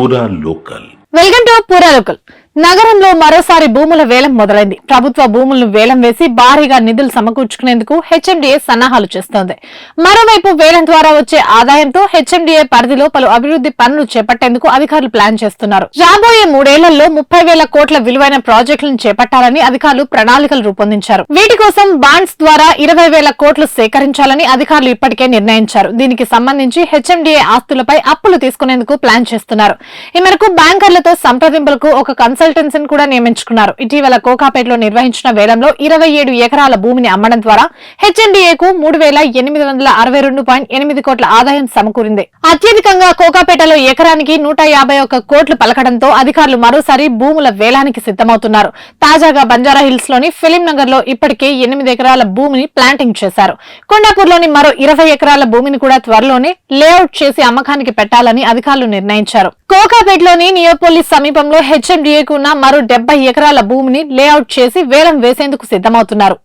ওরা local. Welcome to పూరాలోకల్ నగరంలో మరోసారి భూముల వేలం మొదలైంది. ప్రభుత్వ భూములను వేలం వేసి భారీగా నిధులు సమకూర్చుకునేందుకు హెచ్ఎండిఏ సన్నాహాలు చేస్తోంది. మరోవైపు వేలం ద్వారా వచ్చే ఆదాయంతో హెచ్ఎండిఏ పరిధిలో పలు అభివృద్ధి పనులు చేపట్టేందుకు అధికారులు ప్లాన్ చేస్తున్నారు. రాబోయే మూడేళ్ళలో ముప్పై వేల కోట్ల విలువైన ప్రాజెక్టులను చేపట్టాలని అధికారులు ప్రణాళికలు రూపొందించారు. వీటి కోసం బాండ్స్ ద్వారా ఇరవై వేల కోట్లు సేకరించాలని అధికారులు ఇప్పటికే నిర్ణయించారు. దీనికి సంబంధించి హెచ్ఎండిఏ ఆస్తులపై అప్పులు తీసుకునేందుకు ప్లాన్ చేస్తున్నారు. ఈ మేరకు బ్యాంకర్లతో సంప్రదింపులకు ఒక కన్సల్టెన్సీని కూడా నియమించుకున్నారు. ఇటీవల కోకాపేటలో నిర్వహించిన వేలంలో ఇరవై ఏడు ఎకరాల భూమిని అమ్మడం ద్వారా హెచ్ఎండిఏకు మూడు వేల ఎనిమిది వందల అరవై రెండు పాయింట్ ఎనిమిది కోట్ల ఆదాయం సమకూరింది. అత్యధికంగా కోకాపేటలో ఎకరానికి నూట యాభై ఒక్క కోట్లు పలకడంతో అధికారులు మరోసారి భూముల వేలానికి సిద్దమవుతున్నారు తాజాగా బంజారా హిల్స్లోని ఫిలిం నగర్లో ఇప్పటికే ఎనిమిది ఎకరాల భూమిని ప్లాంటింగ్ చేశారు. కొండాపూర్లోని మరో ఇరవై ఎకరాల భూమిని కూడా త్వరలోనే లేఅవుట్ చేసి అమ్మకానికి పెట్టాలని అధికారులు నిర్ణయించారు. కోకాపేటలోని నియోపోలిస్ సమీపంలో హెచ్ఎండిఏకు ఉన్న మరో డెబ్బై ఎకరాల భూమిని లేఅవుట్ చేసి వేలం వేసేందుకు సిద్దమవుతున్నారు